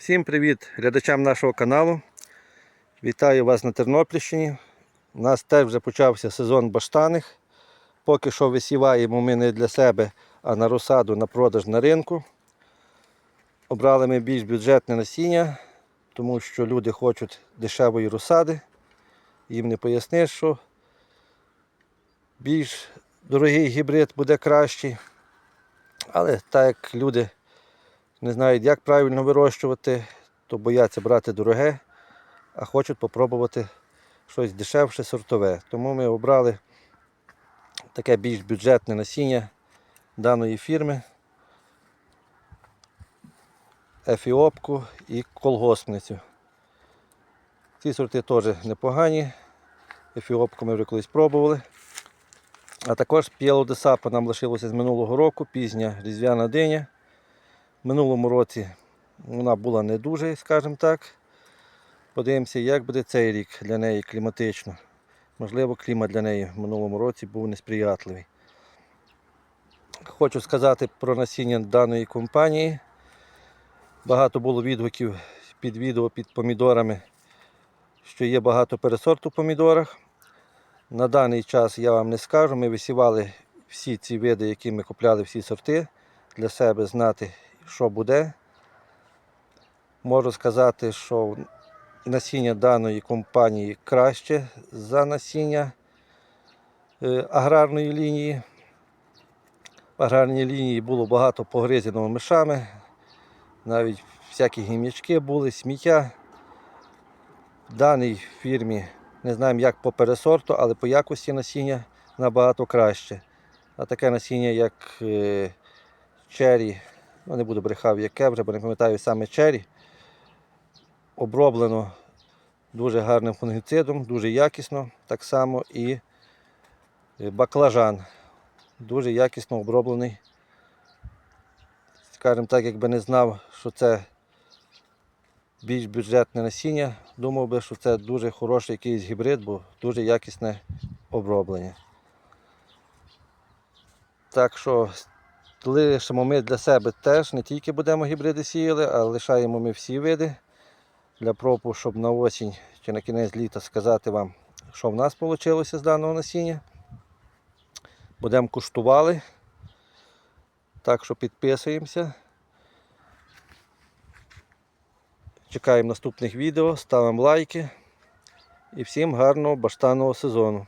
Всім привіт глядачам нашого каналу. Вітаю вас на Тернопільщині. У нас теж вже почався сезон баштаних. Поки що висіваємо ми не для себе, а на розсаду на продаж на ринку. Обрали ми більш бюджетне насіння, тому що люди хочуть дешевої розсади. Їм не поясниш, що більш дорогий гібрид буде кращий. Але так як люди не знають, як правильно вирощувати, то бояться брати дороге, а хочуть спробувати щось дешевше, сортове. Тому ми обрали таке більш бюджетне насіння даної фірми. Ефіопку і колгоспницю. Ці сорти теж непогані. Ефіопку ми вже колись пробували. А також п'єло де нам лишилося з минулого року, пізня різдвяна диня. Минулому році вона була не дуже, скажімо так. Подивимося, як буде цей рік для неї кліматично. Можливо, клімат для неї в минулому році був несприятливий. Хочу сказати про насіння даної компанії. Багато було відгуків під відео під помідорами, що є багато пересорту в помідорах. На даний час я вам не скажу. Ми висівали всі ці види, які ми купляли, всі сорти, для себе знати, що буде. Можу сказати, що насіння даної компанії краще за насіння е, аграрної лінії. В аграрній лінії було багато погризеного мишами, навіть всякі гім'ячки були, сміття. В даній фірмі не знаємо, як по пересорту, але по якості насіння набагато краще. А таке насіння, як е, чері, ну не буду брехав, яке вже, бо не пам'ятаю саме чері, оброблено дуже гарним фунгіцидом, дуже якісно. Так само і е, баклажан. Дуже якісно оброблений. Скажімо так, якби не знав, що це більш бюджетне насіння, думав би, що це дуже хороший якийсь гібрид, бо дуже якісне оброблення. Так що лишимо ми для себе теж, не тільки будемо гібриди сіяли, а лишаємо ми всі види для пробу, щоб на осінь чи на кінець літа сказати вам, що в нас вийшло з даного насіння. Будемо куштували. Так що підписуємося. Чекаємо наступних відео, ставимо лайки. І всім гарного баштанного сезону.